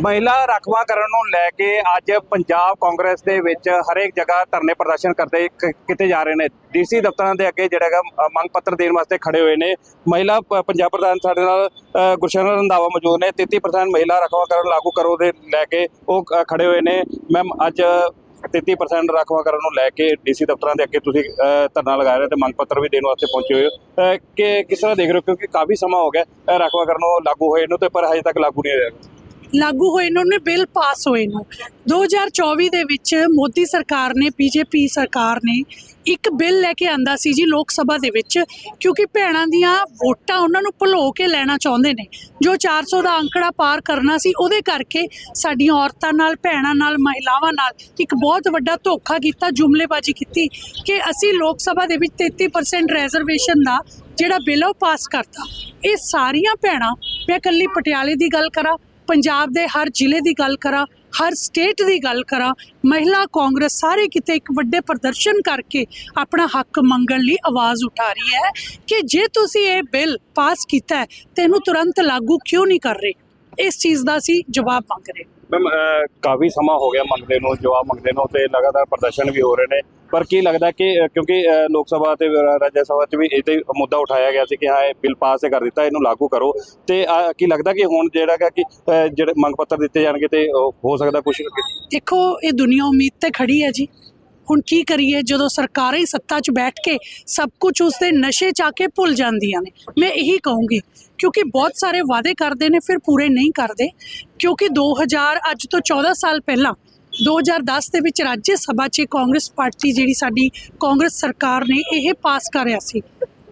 ਮਹਿਲਾ ਰਾਖਵਾ ਕਰਨ ਨੂੰ ਲੈ ਕੇ ਅੱਜ ਪੰਜਾਬ ਕਾਂਗਰਸ ਦੇ ਵਿੱਚ ਹਰੇਕ ਜਗ੍ਹਾ ਧਰਨੇ ਪ੍ਰਦਰਸ਼ਨ ਕਰਦੇ ਕ- ਕੀਤੇ ਜਾ ਰਹੇ ਨੇ। ਡੀਸੀ ਦਫ਼ਤਰਾਂ ਦੇ ਅੱਗੇ ਜਿਹੜਾ ਹੈਗਾ ਮੰਗ ਪੱਤਰ ਦੇਣ ਵਾਸਤੇ ਖੜੇ ਹੋਏ ਨੇ। ਮਹਿਲਾ ਪ- ਪੰਜਾਬ ਪ੍ਰਧਾਨ ਸਾਡੇ ਨਾਲ ਅ, ਗੁਰਸ਼ਰਨ ਰੰਧਾਵਾ ਮੌਜੂਦ ਨੇ। 33% ਮਹਿਲਾ ਰਾਖਵਾ ਕਰਨ ਲਾਗੂ ਕਰੋ ਦੇ ਲੈ ਕੇ ਉਹ ਅ, ਖੜੇ ਹੋਏ ਨੇ। ਮੈਮ ਅੱਜ 33% ਰਾਖਵਾ ਕਰਨ ਨੂੰ ਲੈ ਕੇ ਡੀਸੀ ਦਫ਼ਤਰਾਂ ਦੇ ਅੱਗੇ ਤੁਸੀਂ ਧਰਨਾ ਲਗਾ ਰਹੇ ਹੋ ਤੇ ਮੰਗ ਪੱਤਰ ਵੀ ਦੇਣ ਵਾਸਤੇ ਪਹੁੰਚੇ ਹੋਏ ਹੋ। ਕਿ ਕਿਸ ਤਰ੍ਹਾਂ ਦੇਖ ਰਹੇ ਹੋ? ਕਿਉਂਕਿ ਕਾਫੀ ਸਮਾਂ ਹੋ ਗਿਆ ਅ, ਰਾਖਵਾ ਕਰਨ ਨੂੰ ਲਾਗੂ ਹੋਏ ਨੂੰ ਤੇ ਪਰ ਹਜੇ ਤੱਕ ਲਾਗੂ ਨਹੀਂ ਹੋਇਆ। ਲਾਗੂ ਹੋਏ ਨੇ, ਉਹਨੇ ਬਿੱਲ ਪਾਸ ਹੋਏ ਨੂੰ। 2024 ਦੇ ਵਿੱਚ ਮੋਦੀ ਸਰਕਾਰ ਨੇ ਬੀਜੇਪੀ ਸਰਕਾਰ ਨੇ ਇੱਕ ਬਿੱਲ ਲੈ ਕੇ ਆਂਦਾ ਸੀ ਜੀ ਲੋਕ ਸਭਾ ਦੇ ਵਿੱਚ, ਕਿਉਂਕਿ ਭੈਣਾਂ ਦੀਆਂ ਵੋਟਾਂ ਉਹਨਾਂ ਨੂੰ ਭੁਲੋ ਕੇ ਲੈਣਾ ਚਾਹੁੰਦੇ ਨੇ। ਜੋ 400 ਦਾ ਅੰਕੜਾ ਪਾਰ ਕਰਨਾ ਸੀ, ਉਹਦੇ ਕਰਕੇ ਸਾਡੀਆਂ ਔਰਤਾਂ ਨਾਲ, ਭੈਣਾਂ ਨਾਲ, ਮਹਿਲਾਵਾਂ ਨਾਲ ਇੱਕ ਬਹੁਤ ਵੱਡਾ ਧੋਖਾ ਕੀਤਾ, ਜੁਮਲੇਬਾਜ਼ੀ ਕੀਤੀ ਕਿ ਅਸੀਂ ਲੋਕ ਸਭਾ ਦੇ ਵਿੱਚ 33% ਰਿਜ਼ਰਵੇਸ਼ਨ ਦਾ ਜਿਹੜਾ ਬਿੱਲ ਆ, ਉਹ ਪਾਸ ਕਰਤਾ। ਇਹ ਸਾਰੀਆਂ ਭੈਣਾਂ, ਮੈਂ ਇਕੱਲੀ ਪਟਿਆਲੇ ਦੀ ਗੱਲ ਕਰਾਂ ਪੰਜਾਬ ਦੇ ਹਰ ਜ਼ਿਲ੍ਹੇ ਦੀ ਗੱਲ ਕਰਾਂ, ਹਰ ਸਟੇਟ ਦੀ ਗੱਲ ਕਰਾਂ, ਮਹਿਲਾ ਕਾਂਗਰਸ ਸਾਰੇ ਕਿਤੇ ਇੱਕ ਵੱਡੇ ਪ੍ਰਦਰਸ਼ਨ ਕਰਕੇ ਆਪਣਾ ਹੱਕ ਮੰਗਣ ਲਈ ਆਵਾਜ਼ ਉਠਾ ਰਹੀ ਹੈ ਕਿ ਜੇ ਤੁਸੀਂ ਇਹ ਬਿੱਲ ਪਾਸ ਕੀਤਾ ਹੈ ਤੇ ਇਹਨੂੰ ਤੁਰੰਤ ਲਾਗੂ ਕਿਉਂ ਨਹੀਂ ਕਰ ਰਹੇ? ਇਸ ਚੀਜ਼ ਦਾ ਅਸੀਂ ਜਵਾਬ ਮੰਗ ਰਹੇ ਮੈਮ ਕਾਫੀ ਸਮਾਂ ਹੋ ਗਿਆ ਮੰਗਦੇ ਨੂੰ ਜਵਾਬ ਮੰਗਦੇ ਨੂੰ ਤੇ ਲਗਾਤਾਰ ਪ੍ਰਦਰਸ਼ਨ ਵੀ ਹੋ ਰਹੇ ਨੇ। ਪਰ ਕੀ ਲੱਗਦਾ ਕਿ ਕਿਉਂਕਿ ਲੋਕ ਸਭਾ ਤੇ ਰਾਜ ਸਭਾ 'ਚ ਵੀ ਇਹ ਤੇ ਮੁੱਦਾ ਉਠਾਇਆ ਗਿਆ ਸੀ ਕਿ ਹਾਂ ਇਹ ਬਿੱਲ ਪਾਸ ਕਰ ਦਿੱਤਾ ਇਹਨੂੰ ਲਾਗੂ ਕਰੋ। ਤੇ ਕੀ ਲੱਗਦਾ ਕਿ ਹੁਣ ਜਿਹੜਾ ਕਿ ਜਿਹੜੇ ਮੰਗ ਪੱਤਰ ਦਿੱਤੇ ਜਾਣਗੇ ਤੇ ਹੋ ਸਕਦਾ ਕੁਝ ਦੇਖੋ ਇਹ ਦੁਨੀਆ ਉਮੀਦ ਤੇ ਖੜੀ ਹੈ ਜੀ। ਹੁਣ ਕੀ ਕਰੀਏ? ਜਦੋਂ ਸਰਕਾਰਾਂ ਹੀ ਸੱਤਾ 'ਚ ਬੈਠ ਕੇ ਸਭ ਕੁਝ ਉਸਦੇ ਨਸ਼ੇ 'ਚ ਆ ਕੇ ਭੁੱਲ ਜਾਂਦੀਆਂ ਨੇ। ਮੈਂ ਇਹੀ ਕਹੂੰਗੀ, ਕਿਉਂਕਿ ਬਹੁਤ ਸਾਰੇ ਵਾਅਦੇ ਕਰਦੇ ਨੇ, ਫਿਰ ਪੂਰੇ ਨਹੀਂ ਕਰਦੇ। ਕਿਉਂਕਿ 2000 ਅੱਜ ਤੋਂ 14 ਸਾਲ ਪਹਿਲਾਂ 2010 ਦੇ ਵਿੱਚ ਰਾਜ ਸਭਾ 'ਚ ਕਾਂਗਰਸ ਪਾਰਟੀ ਜਿਹੜੀ ਸਾਡੀ ਕਾਂਗਰਸ ਸਰਕਾਰ ਨੇ, ਇਹ ਪਾਸ ਕਰਿਆ ਸੀ।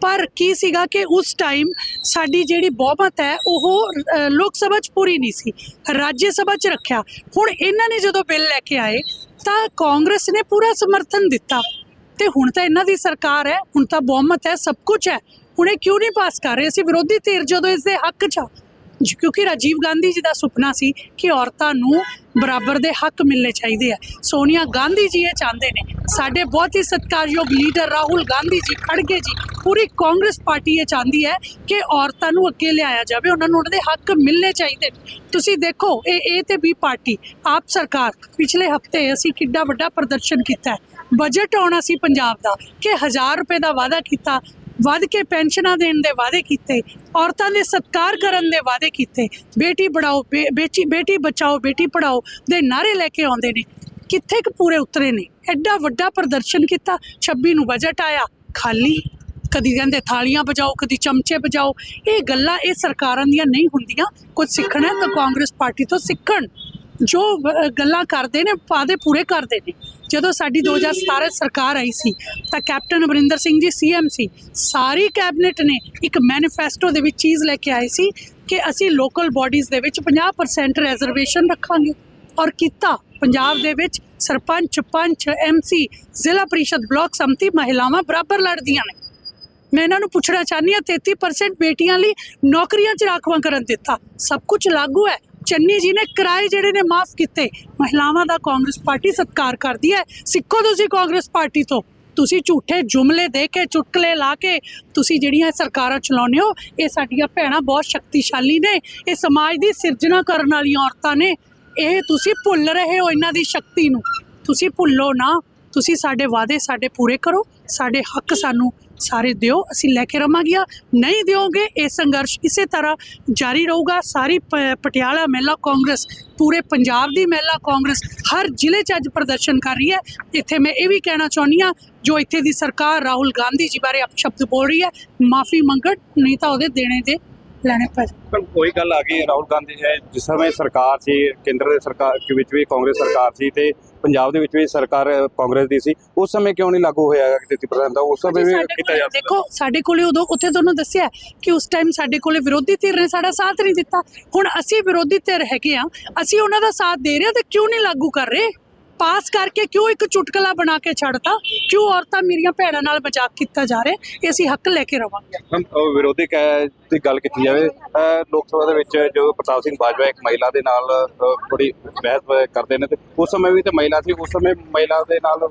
ਪਰ ਕੀ ਸੀਗਾ ਕਿ ਉਸ ਟਾਈਮ ਸਾਡੀ ਜਿਹੜੀ ਬਹੁਮਤ ਹੈ, ਉਹ ਲੋਕ ਸਭਾ 'ਚ ਪੂਰੀ ਨਹੀਂ ਸੀ, ਰਾਜ ਸਭਾ 'ਚ ਰੱਖਿਆ। ਹੁਣ ਇਹਨਾਂ ਨੇ ਜਦੋਂ ਬਿੱਲ ਲੈ ਕੇ ਆਏ, ਤਾਂ ਕਾਂਗਰਸ ਨੇ ਪੂਰਾ ਸਮਰਥਨ ਦਿੱਤਾ। ਤੇ ਹੁਣ ਤਾਂ ਇਹਨਾਂ ਦੀ ਸਰਕਾਰ ਹੈ, ਹੁਣ ਤਾਂ ਬਹੁਮਤ ਹੈ, ਸਭ ਕੁਝ ਹੈ। ਹੁਣ ਇਹ ਕਿਉਂ ਨਹੀਂ ਪਾਸ ਕਰ ਰਹੇ? ਅਸੀਂ ਵਿਰੋਧੀ ਧਿਰ ਜਦੋਂ ਇਸ ਦੇ ਹੱਕ 'ਚ ਆ ਕਿਉਂਕਿ ਰਾਜੀਵ ਗਾਂਧੀ ਜੀ ਦਾ ਸੁਪਨਾ ਸੀ ਕਿ ਔਰਤਾਂ ਨੂੰ ਬਰਾਬਰ ਦੇ ਹੱਕ ਮਿਲਣੇ ਚਾਹੀਦੇ ਆ। ਸੋਨੀਆ ਗਾਂਧੀ ਜੀ ਇਹ ਚਾਹੁੰਦੇ ਨੇ। ਸਾਡੇ ਬਹੁਤ ਹੀ ਸਤਿਕਾਰਯੋਗ ਲੀਡਰ ਰਾਹੁਲ ਗਾਂਧੀ ਜੀ ਖੜਗੇ ਜੀ। ਪੂਰੀ ਕਾਂਗਰਸ ਪਾਰਟੀ ਇਹ ਚਾਹੁੰਦੀ ਹੈ ਕਿ ਔਰਤਾਂ ਨੂੰ ਅੱਗੇ ਲਿਆਇਆ ਜਾਵੇ, ਉਹਨਾਂ ਨੂੰ ਉਹਨਾਂ ਦੇ ਹੱਕ ਮਿਲਣੇ ਚਾਹੀਦੇ ਨੇ। ਤੁਸੀਂ ਦੇਖੋ, ਇਹ ਇਹ ਤੇ ਵੀ ਪਾਰਟੀ, ਆਪ ਸਰਕਾਰ, ਪਿਛਲੇ ਹਫ਼ਤੇ ਅਸੀਂ ਕਿੱਡਾ ਵੱਡਾ ਪ੍ਰਦਰਸ਼ਨ ਕੀਤਾ ਹੈ। ਬਜਟ ਆਉਣਾ ਸੀ ਪੰਜਾਬ ਦਾ, ਕਿ 1000 ਰੁਪਏ ਦਾ ਵਾਅਦਾ ਕੀਤਾ ਵੱਧ ਕੇ ਪੈਨਸ਼ਨਾਂ ਦੇਣ ਦੇ ਵਾਅਦੇ ਕੀਤੇ, ਔਰਤਾਂ ਦੇ ਸਤਕਾਰ ਕਰਨ ਦੇ ਵਾਅਦੇ ਕੀਤੇ। ਬੇਟੀ ਪੜਾਓ ਬੇਟੀ ਬੇਟੀ ਬਚਾਓ, ਬੇਟੀ ਪੜਾਓ ਦੇ ਨਾਰੇ ਲੈ ਕੇ ਆਉਂਦੇ ਨੇ। ਕਿੱਥੇ ਕੁ ਪੂਰੇ ਉਤਰੇ ਨੇ? ਐਡਾ ਵੱਡਾ ਪ੍ਰਦਰਸ਼ਨ ਕੀਤਾ 26 ਨੂੰ ਬਜਟ ਆਇਆ, ਖਾਲੀ। ਕਦੀ ਕਹਿੰਦੇ ਥਾਲੀਆਂ ਵਜਾਓ ਕਦੀ ਚਮਚੇ ਵਜਾਓ ਇਹ ਗੱਲਾਂ ਇਹ ਸਰਕਾਰਾਂ ਦੀਆਂ ਨਹੀਂ ਹੁੰਦੀਆਂ। ਕੁਝ ਸਿੱਖਣਾ ਤਾਂ ਕਾਂਗਰਸ ਪਾਰਟੀ ਤੋਂ ਸਿੱਖਣ। ਜੋ ਗੱਲਾਂ ਕਰਦੇ ਨੇ, ਵਾਅਦੇ ਪੂਰੇ ਕਰਦੇ ਨੇ। ਜਦੋਂ ਸਾਡੀ 2017 ਸਰਕਾਰ ਆਈ ਸੀ, ਤਾਂ ਕੈਪਟਨ ਅਮਰਿੰਦਰ ਸਿੰਘ ਜੀ ਸੀਐਮ ਸੀ, ਸਾਰੀ ਕੈਬਨਿਟ ਨੇ ਇੱਕ ਮੈਨੀਫੈਸਟੋ ਦੇ ਵਿੱਚ ਚੀਜ਼ ਲੈ ਕੇ ਆਏ ਸੀ ਕਿ ਅਸੀਂ ਲੋਕਲ ਬਾਡੀਜ਼ ਦੇ ਵਿੱਚ 50% ਰਿਜ਼ਰਵੇਸ਼ਨ ਰੱਖਾਂਗੇ। ਔਰ ਕੀਤਾ, ਪੰਜਾਬ ਦੇ ਵਿੱਚ ਸਰਪੰਚ, ਪੰਚ ਐਮਸੀ ਜ਼ਿਲ੍ਹਾ ਪ੍ਰੀਸ਼ਦ ਬਲਾਕ ਸੰਮਤੀ ਮਹਿਲਾਵਾਂ ਬਰਾਬਰ ਲੜਦੀਆਂ ਨੇ। ਮੈਂ ਇਹਨਾਂ ਨੂੰ ਪੁੱਛਣਾ ਚਾਹੁੰਦੀ ਹਾਂ 33% ਬੇਟੀਆਂ ਲਈ ਨੌਕਰੀਆਂ 'ਚ ਰਾਖਵਾਂ ਕਰਨ ਦਿੱਤਾ। ਸਭ ਕੁਝ ਲਾਗੂ ਹੈ। ਚੰਨੀ ਜੀ ਨੇ ਕਿਰਾਏ ਜਿਹੜੇ ਨੇ ਮਾਫ ਕੀਤੇ। ਮਹਿਲਾਵਾਂ ਦਾ ਕਾਂਗਰਸ ਪਾਰਟੀ ਸਤਿਕਾਰ ਕਰਦੀ ਹੈ। ਸਿੱਖੋ ਤੁਸੀਂ ਕਾਂਗਰਸ ਪਾਰਟੀ ਤੋਂ। ਤੁਸੀਂ ਝੂਠੇ ਜੁਮਲੇ ਦੇ ਕੇ ਚੁਟਕਲੇ ਲਾ ਕੇ ਤੁਸੀਂ ਜਿਹੜੀਆਂ ਸਰਕਾਰਾਂ ਚਲਾਉਂਦੇ ਹੋ, ਇਹ ਸਾਡੀਆਂ ਭੈਣਾਂ ਬਹੁਤ ਸ਼ਕਤੀਸ਼ਾਲੀ ਨੇ। ਇਹ ਸਮਾਜ ਦੀ ਸਿਰਜਣਾ ਕਰਨ ਵਾਲੀਆਂ ਔਰਤਾਂ ਨੇ। ਇਹ ਤੁਸੀਂ ਭੁੱਲ ਰਹੇ ਹੋ ਇਹਨਾਂ ਦੀ ਸ਼ਕਤੀ ਨੂੰ। ਤੁਸੀਂ ਭੁੱਲੋ ਨਾ। ਤੁਸੀਂ ਸਾਡੇ ਵਾਅਦੇ ਸਾਡੇ ਪੂਰੇ ਕਰੋ। ਸਾਡੇ ਹੱਕ ਸਾਨੂੰ ਸਾਰੇ ਦਿਓ, ਅਸੀਂ ਲੈ ਕੇ ਰਵਾਂਗੀਆਂ ਨਹੀਂ ਦਿਓਗੇ, ਇਹ ਸੰਘਰਸ਼ ਇਸੇ ਤਰ੍ਹਾਂ ਜਾਰੀ ਰਹੂਗਾ। ਸਾਰੀ ਪਟਿਆਲਾ ਮਹਿਲਾ ਕਾਂਗਰਸ, ਪੂਰੇ ਪੰਜਾਬ ਦੀ ਮਹਿਲਾ ਕਾਂਗਰਸ, ਹਰ ਜ਼ਿਲ੍ਹੇ 'ਚ ਅੱਜ ਪ੍ਰਦਰਸ਼ਨ ਕਰ ਰਹੀ ਹੈ। ਇੱਥੇ ਮੈਂ ਇਹ ਵੀ ਕਹਿਣਾ ਚਾਹੁੰਦੀ ਹਾਂ, ਜੋ ਇੱਥੇ ਦੀ ਸਰਕਾਰ ਰਾਹੁਲ ਗਾਂਧੀ ਜੀ ਬਾਰੇ ਅਪਸ਼ਬਦ ਬੋਲ ਰਹੀ ਹੈ, ਮਾਫੀ ਮੰਗਣ, ਨਹੀਂ ਤਾਂ ਉਹਦੇ ਦੇਣੇ ਦੇ ਲੈਣੇ ਪੈ ਪਰ ਕੋਈ ਗੱਲ ਆ ਗਈ, ਰਾਹੁਲ ਗਾਂਧੀ ਹੈ, ਜਿਸ ਸਮੇਂ ਸਰਕਾਰ ਸੀ, ਕੇਂਦਰ ਦੇ ਸਰਕਾਰ ਦੇ ਵਿੱਚ ਵੀ ਕਾਂਗਰਸ ਸਰਕਾਰ ਸੀ ਤੇ ਪੰਜਾਬ ਦੇ ਵਿੱਚ ਵੀ ਸਰਕਾਰ ਕਾਂਗਰਸ ਦੀ ਸੀ ਉਸ ਸਮੇਂ ਕਿਉਂ ਨਹੀਂ ਲਾਗੂ ਹੋਇਆ ਹੈਗਾ ਕਿ 33% ਦਾ? ਉਸ ਸਮੇਂ ਵੀ ਕੀਤਾ ਕੋਲੇ- ਜਾ ਸਕਦਾ। ਦੇਖੋ ਸਾਡੇ ਕੋਲੇ ਉਦੋਂ ਉੱਥੇ ਤੁਹਾਨੂੰ ਦੱਸਿਆ ਕਿ ਉਸ ਟਾਈਮ ਸਾਡੇ ਕੋਲੇ ਵਿਰੋਧੀ ਧਿਰ ਨੇ ਸਾਡਾ ਸਾਥ ਨਹੀਂ ਦਿੱਤਾ। ਹੁਣ ਅਸੀਂ ਵਿਰੋਧੀ ਧਿਰ ਹੈਗੇ ਆ ਅਸੀਂ ਉਹਨਾਂ ਦਾ ਸਾਥ ਦੇ ਰਹੇ ਹਾਂ ਤੇ ਕਿਉਂ ਨਹੀਂ ਲਾਗੂ ਕਰ ਰਹੇ? ਪਾਸ ਕਰਕੇ ਕਿਉਂ ਇੱਕ ਚੁਟਕਲਾ ਬਣਾ ਕੇ ਛੱਡਤਾ? ਕਿਉਂ ਔਰਤਾਂ ਮੇਰੀਆਂ ਭੈਣਾਂ ਨਾਲ ਮਜ਼ਾਕ ਕੀਤਾ ਜਾ ਰਿਹਾ? ਇਹ ਅਸੀਂ ਹੱਕ ਲੈ ਕੇ ਰਵਾਂਗੇ। ਵਿਰੋਧੀ ਕਹਿ ਦੀ ਗੱਲ ਕੀਤੀ ਜਾਵੇ ਲੋਕ ਸਭਾ ਦੇ ਵਿੱਚ ਜੋ ਪ੍ਰਤਾਪ ਸਿੰਘ ਬਾਜਵਾ ਇੱਕ ਮਹਿਲਾ ਦੇ ਨਾਲ ਥੋੜੀ ਬਹਿਸ ਕਰਦੇ ਨੇ ਤੇ ਉਸ ਸਮੇਂ ਵੀ ਤੇ ਮਹਿਲਾ ਸੀ ਉਸ ਸਮੇਂ ਮਹਿਲਾ ਦੇ ਨਾਲ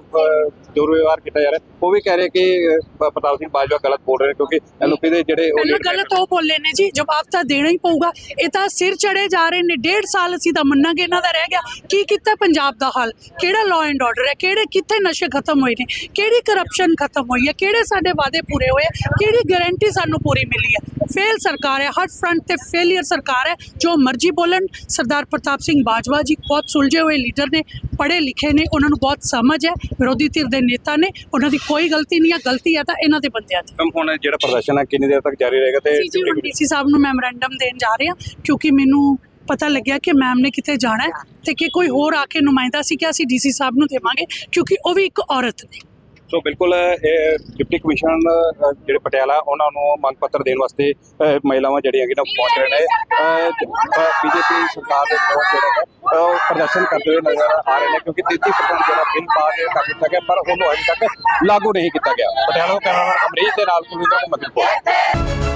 ਦੁਰਵਿਵਹਾਰ ਕੀਤਾ ਜਾ ਰਿਹਾ ਉਹ ਵੀ ਕਹਿ ਰਹੇ ਕਿ ਪ੍ਰਤਾਪ ਸਿੰਘ ਬਾਜਵਾ ਗਲਤ ਬੋਲ ਰਹੇ ਕਿਉਂਕਿ ਐਲਓਪੀ ਦੇ ਜਿਹੜੇ ਉਹ ਗਲਤ ਉਹ ਬੋਲੇ ਨੇ ਜੀ ਜਵਾਬ ਤਾਂ ਦੇਣਾ ਹੀ ਪਊਗਾ। ਇਹ ਤਾਂ ਸਿਰ ਚੜੇ ਜਾ ਰਹੇ ਨੇ ਡੇਢ ਸਾਲ ਅਸੀਂ ਤਾਂ ਮੰਨਾਂਗੇ ਇਹਨਾਂ ਦਾ ਰਹਿ ਗਿਆ। ਕੀ ਕੀਤਾ ਪੰਜਾਬ ਦਾ ਹਾਲ? ਕਿਹੜਾ ਲਾਅ ਐਂਡ ਆਰਡਰ ਹੈ? ਕਿਹੜੇ ਕਿੱਥੇ ਨਸ਼ੇ ਖਤਮ ਹੋਏ ਨੇ? ਕਿਹੜੀ ਕਰਪਸ਼ਨ ਖਤਮ ਹੋਈ ਹੈ? ਕਿਹੜੇ ਸਾਡੇ ਵਾਅਦੇ ਪੂਰੇ ਹੋਏ? ਕਿਹੜੀ ਗਾਰੰਟੀ ਸਾਨੂੰ ਪੂਰੀ ਮਿਲੀ ਹੈ? ਫੇਲ ਸਰਕਾਰ ਹੈ ਹਰ ਫਰੰਟ ਤੇ ਫੇਲਿਅਰ ਸਰਕਾਰ ਹੈ ਜੋ ਮਰਜ਼ੀ ਬੋਲਣ ਸਰਦਾਰ ਪ੍ਰਤਾਪ ਸਿੰਘ ਬਾਜਵਾ ਜੀ ਬਹੁਤ ਸੁਲਝੇ ਹੋਏ ਲੀਡਰ ਨੇ ਪੜ੍ਹੇ ਲਿਖੇ ਨੇ ਉਹਨਾਂ ਨੂੰ ਬਹੁਤ ਸਮਝ ਹੈ ਵਿਰੋਧੀ ਧਿਰ ਦੇ ਨੇਤਾ ਨੇ ਉਹਨਾਂ ਦੀ ਕੋਈ ਗਲਤੀ ਨਹੀਂ ਹੈ ਗਲਤੀ ਹੈ ਤਾਂ ਇਹਨਾਂ ਦੇ ਬੰਦਿਆਂ ਦੀ। ਹੁਣ ਜਿਹੜਾ ਪ੍ਰਦਰਸ਼ਨ ਹੈ ਕਿੰਨੀ ਦੇਰ ਤੱਕ ਜਾਰੀ ਰਹੇਗਾ ਤੇ ਡੀਸੀ ਸਾਹਿਬ ਨੂੰ ਮੈਮੋਰੈਂਡਮ ਦੇਣ ਜਾ ਰਹੇ ਹਾਂ ਕਿਉਂਕਿ ਮੈਨੂੰ ਪਤਾ ਲੱਗਿਆ ਕਿ ਮੈਮ ਨੇ ਕਿਤੇ ਜਾਣਾ ਹੈ ਤੇ ਕਿ ਕੋਈ ਹੋਰ ਆ ਕੇ ਨੁਮਾਇੰਦਾ ਸੀ ਕਿ ਅਸੀਂ ਡੀਸੀ ਸਾਹਿਬ ਨੂੰ ਦੇਵਾਂਗੇ ਕਿਉਂਕਿ ਉਹ ਵੀ ਇੱਕ ਔਰਤ ਨੇ। ਸੋ ਬਿਲਕੁਲ, ਇਹ ਡਿਪਟੀ ਕਮਿਸ਼ਨਰ ਜਿਹੜੇ ਪਟਿਆਲਾ, ਉਹਨਾਂ ਨੂੰ ਮੰਗ ਪੱਤਰ ਦੇਣ ਵਾਸਤੇ ਮਹਿਲਾਵਾਂ ਜਿਹੜੀਆਂ ਕਿ ਨਾ ਪਹੁੰਚ ਰਹੇ ਨੇ। ਬੀਜੇਪੀ ਸਰਕਾਰ ਦੇ ਵਿਰੋਧ ਜਿਹੜਾ ਹੈ ਪ੍ਰਦਰਸ਼ਨ ਕਰਦੇ ਹੋਏ ਨਜ਼ਰ ਆ ਰਹੇ ਨੇ, ਕਿਉਂਕਿ 33% ਜਿਹੜਾ ਬਿੱਲ ਪਾਸ ਕਰ ਦਿੱਤਾ ਗਿਆ, ਪਰ ਉਹਨੂੰ ਅਜੇ ਤੱਕ ਲਾਗੂ ਨਹੀਂ ਕੀਤਾ ਗਿਆ। ਪਟਿਆਲਾ ਤੋਂ ਕੈਮਰਾਮੈਨ ਅਮਰੀਸ਼ ਦੇ ਨਾਲ ਕੁਲਵਿੰਦਰ ਮਦਨਪੁਰ